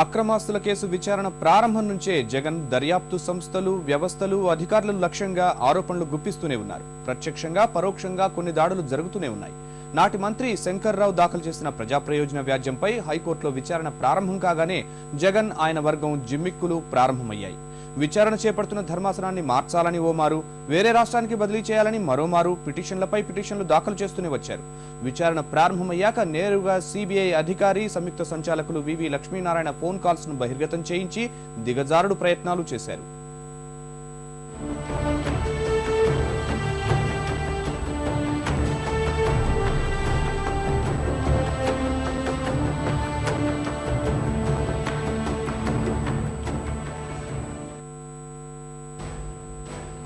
అక్రమాస్తుల case విచారణ ప్రారంభం నుంచే జగన్ దర్యాప్తు సంస్థలు వ్యవస్థలు అధికారులు లక్ష్యంగా ఆరోపణలు గుప్పిస్తూనే ఉన్నారు. ప్రత్యక్షంగా పరోక్షంగా కొన్ని దాడులు జరుగుతూనే ఉన్నాయి. నాటి మంత్రి శంకర్రావు దాఖలు చేసిన ప్రజాప్రయోజన వ్యాజ్యంపై హైకోర్టులో విచారణ ప్రారంభం కాగానే జగన్ ఆయన వర్గం జిమ్మిక్కులు ప్రారంభమయ్యాయి. విచారణ చేపడుతున్న ధర్మాసనాన్ని మార్చాలని ఓమారు వేరే రాష్ట్రానికి బదిలీ చేయాలని మరోమారు పిటిషన్లపై పిటిషన్లు దాఖలు చేస్తూనే వచ్చారు. విచారణ ప్రారంభమయ్యాక నేరుగా సిబిఐ అధికారి సంయుక్త సంచాలకులు వివి లక్ష్మీనారాయణ ఫోన్ కాల్స్ను బహిర్గతం చేయించి దిగజారుడు ప్రయత్నాలు చేశారు.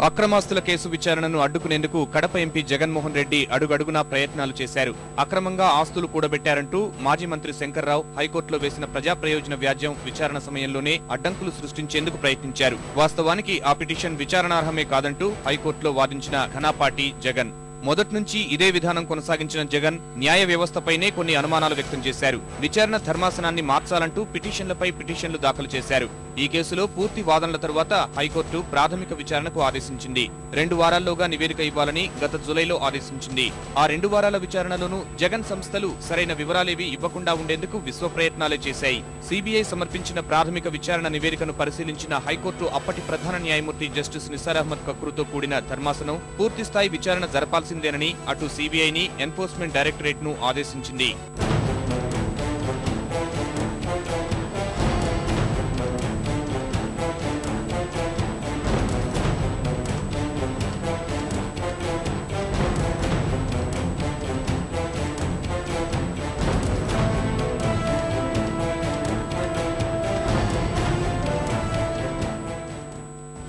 అక్రమాస్తుల కేసు విచారణను అడ్డుకునేందుకు కడప ఎంపీ జగన్మోహన్ రెడ్డి అడుగడుగునా ప్రయత్నాలు చేశారు. అక్రమంగా ఆస్తులు కూడబెట్టారంటూ మాజీ మంత్రి శంకర్రావు హైకోర్టులో వేసిన ప్రజా ప్రయోజన వ్యాజ్యం విచారణ సమయంలోనే అడ్డంకులు సృష్టించేందుకు ప్రయత్నించారు. వాస్తవానికి ఆ పిటిషన్ విచారణార్హమే కాదంటూ హైకోర్టులో వాదించిన ఘనాపాటి జగన్. మొదటి నుంచి ఇదే విధానం కొనసాగించిన జగన్ న్యాయ వ్యవస్థపైనే కొన్ని అనుమానాలు వ్యక్తం చేశారు. విచారణ ధర్మాసనాన్ని మార్చాలంటూ పిటిషన్లపై పిటిషన్లు దాఖలు చేశారు. ఈ కేసులో పూర్తి వాదనల తరువాత హైకోర్టు ప్రాథమిక విచారణకు ఆదేశించింది. రెండు వారాల్లోగా నివేదిక ఇవ్వాలని గత జులైలో ఆదేశించింది. ఆ రెండు వారాల విచారణలోనూ జగన్ సంస్థలు సరైన వివరాలేవి ఇవ్వకుండా ఉండేందుకు విశ్వ ప్రయత్నాలే చేశాయి. సిబిఐ సమర్పించిన ప్రాథమిక విచారణ నివేదికను పరిశీలించిన హైకోర్టు అప్పటి ప్రధాన న్యాయమూర్తి జస్టిస్ నిసార్ అహ్మద్ కక్రూతో కూడిన ధర్మాసనం పూర్తి స్థాయి విచారణ చేయాల్సిందేనని అటు సిబిఐని ఎన్ఫోర్స్మెంట్ డైరెక్టరేట్ను ఆదేశించింది.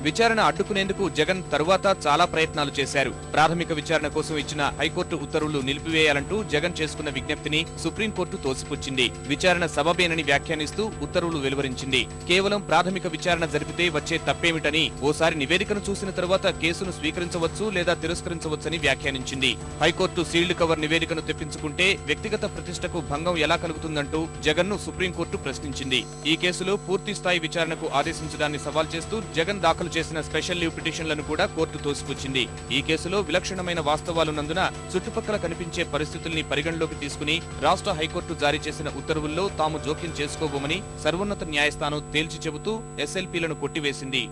విచారణ అడ్డుకునేందుకు జగన్ తరువాత చాలా ప్రయత్నాలు చేశారు. ప్రాథమిక విచారణ కోసం ఇచ్చిన హైకోర్టు ఉత్తర్వులు నిలిపివేయాలంటూ జగన్ చేసుకున్న విజ్ఞప్తిని సుప్రీంకోర్టు తోసిపుచ్చింది. విచారణ సబబేనని వ్యాఖ్యానిస్తూ ఉత్తర్వులు వెలువరించింది. కేవలం ప్రాథమిక విచారణ జరిపితే వచ్చే తప్పేమిటని ఓసారి నివేదికను చూసిన తరువాత కేసును స్వీకరించవచ్చు లేదా తిరస్కరించవచ్చని వ్యాఖ్యానించింది. హైకోర్టు సీల్డ్ కవర్ నివేదికను తెప్పించుకుంటే వ్యక్తిగత ప్రతిష్టకు భంగం ఎలా కలుగుతుందంటూ జగన్ను సుప్రీంకోర్టు ప్రశ్నించింది. ఈ కేసులో పూర్తి స్థాయి విచారణకు ఆదేశించడాన్ని సవాల్ చేస్తూ జగన్ దాఖలు చేసిన స్పెషల్ లీవ్ పిటిషన్లను కూడా కోర్టు తోసిపుచ్చింది. ఈ కేసులో విలక్షణమైన వాస్తవాలున్నందున చుట్టుపక్కల కనిపించే పరిస్థితుల్ని పరిగణలోకి తీసుకుని రాష్ట్ర హైకోర్టు జారీ చేసిన ఉత్తర్వుల్లో తాము జోక్యం చేసుకోబోమని సర్వోన్నత న్యాయస్థానం తేల్చి చెబుతూ ఎస్ఎల్పీలను కొట్టివేసింది.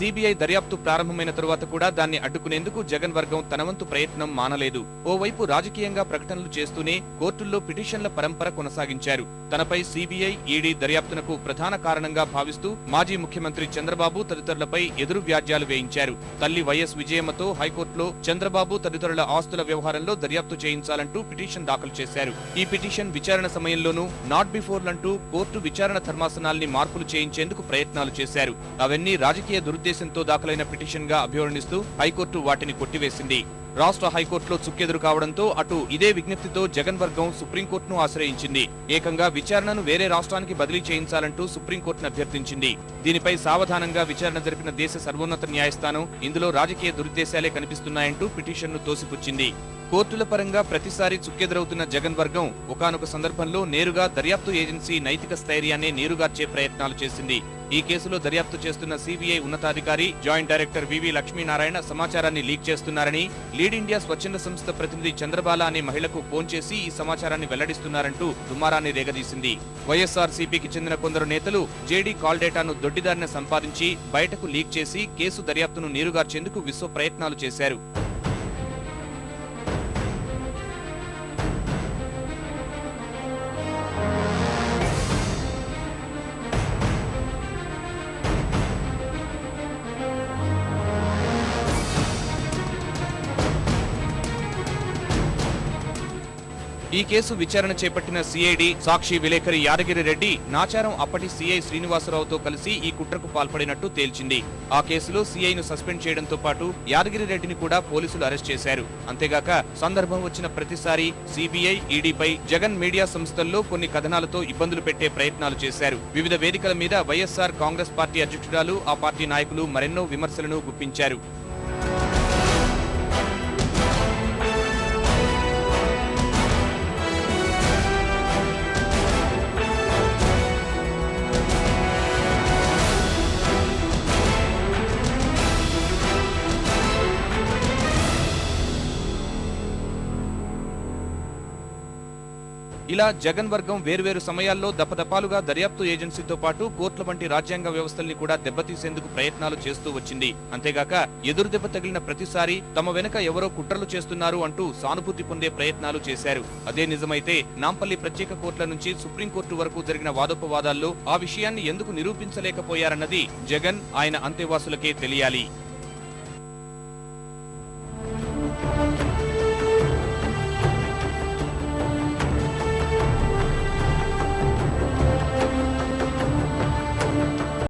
సిబిఐ దర్యాప్తు ప్రారంభమైన తరువాత కూడా దాన్ని అడ్డుకునేందుకు జగన్ వర్గం తనవంతు ప్రయత్నం మానలేదు. ఓవైపు రాజకీయంగా ప్రకటనలు చేస్తూనే కోర్టుల్లో పిటిషన్ల పరంపర కొనసాగించారు. తనపై సిబిఐ ఈడీ దర్యాప్తునకు ప్రధాన కారణంగా భావిస్తూ మాజీ ముఖ్యమంత్రి చంద్రబాబు తదితరులపై ఎదురు వ్యాజ్యాలు వేయించారు. తల్లి వైఎస్ విజయమ్మతో హైకోర్టులో చంద్రబాబు తదితరుల ఆస్తుల వ్యవహారంలో దర్యాప్తు చేయించాలంటూ పిటిషన్ దాఖలు చేశారు. ఈ పిటిషన్ విచారణ సమయంలోనూ నాట్ బిఫోర్లంటూ కోర్టు విచారణ ధర్మాసనాల్ని మార్పులు చేయించేందుకు ప్రయత్నాలు చేశారు. అవన్నీ రాజకీయ ఉద్దేశంతో దాఖలైన పిటిషన్గా అభివర్ణిస్తూ హైకోర్టు వాటిని కొట్టివేసింది. రాష్ట్ర హైకోర్టులో చుక్కెదురు కావడంతో అటు ఇదే విజ్ఞప్తితో జగన్ వర్గం సుప్రీంకోర్టును ఆశ్రయించింది. ఏకంగా విచారణను వేరే రాష్ట్రానికి బదిలీ చేయించాలంటూ సుప్రీంకోర్టును అభ్యర్థించింది. దీనిపై సావధానంగా విచారణ జరిపిన దేశ సర్వోన్నత న్యాయస్థానం ఇందులో రాజకీయ దురుద్దేశాలే కనిపిస్తున్నాయంటూ పిటిషన్ను తోసిపుచ్చింది. కోర్టుల పరంగా ప్రతిసారి చుక్కెదురవుతున్న జగన్ వర్గం ఒకానొక సందర్భంలో నేరుగా దర్యాప్తు ఏజెన్సీ నైతిక స్థైర్యాన్ని నీరుగార్చే ప్రయత్నాలు చేసింది. ఈ కేసులో దర్యాప్తు చేస్తున్న సిబిఐ ఉన్నతాధికారి జాయింట్ డైరెక్టర్ వివి లక్ష్మీనారాయణ సమాచారాన్ని లీక్ చేస్తున్నారని లీడ్ ఇండియా స్వచ్ఛంద సంస్థ ప్రతినిధి చంద్రబాల అనే మహిళకు ఫోన్ చేసి ఈ సమాచారాన్ని వెల్లడిస్తున్నారంటూ దుమారాన్ని రేగదీసింది. వైఎస్ఆర్ సిపికి చెందిన కొందరు నేతలు జేడీ కాల్ డేటాను దొడ్డిదారిన సంపాదించి బయటకు లీక్ చేసి కేసు దర్యాప్తును నీరుగార్చేందుకు విశ్వ ప్రయత్నాలు చేశారు. ఈ కేసు విచారణ చేపట్టిన సిఐడి సాక్షి విలేకరి యాదగిరి రెడ్డి నాచారం అప్పటి సిఐ శ్రీనివాసరావుతో కలిసి ఈ కుట్రకు పాల్పడినట్టు తేల్చింది. ఆ కేసులో సిఐను సస్పెండ్ చేయడంతో పాటు యాదగిరి రెడ్డిని కూడా పోలీసులు అరెస్ట్ చేశారు. అంతేగాక సందర్భం వచ్చిన ప్రతిసారి సిబిఐ ఈడీపై జగన్ మీడియా సంస్థల్లో కొన్ని కథనాలతో ఇబ్బందులు పెట్టే ప్రయత్నాలు చేశారు. వివిధ వేదికల మీద వైఎస్ఆర్ కాంగ్రెస్ పార్టీ అధ్యక్షురాలు ఆ పార్టీ నాయకులు మరెన్నో విమర్శలను గుప్పించారు. ఇలా జగన్ వర్గం వేర్వేరు సమయాల్లో దపదపాలుగా దర్యాప్తు ఏజెన్సీతో పాటు కోర్టుల వంటి రాజ్యాంగ వ్యవస్థల్ని కూడా దెబ్బతీసేందుకు ప్రయత్నాలు చేస్తూ వచ్చింది. అంతేగాక ఎదురు దెబ్బ తగిలిన ప్రతిసారి తమ వెనుక ఎవరో కుట్రలు చేస్తున్నారు అంటూ సానుభూతి పొందే ప్రయత్నాలు చేశారు. అదే నిజమైతే నాంపల్లి ప్రత్యేక కోర్టుల నుంచి సుప్రీంకోర్టు వరకు జరిగిన వాదోపవాదాల్లో ఆ విషయాన్ని ఎందుకు నిరూపించలేకపోయారన్నది జగన్ ఆయన అంతేవాసులకే తెలియాలి.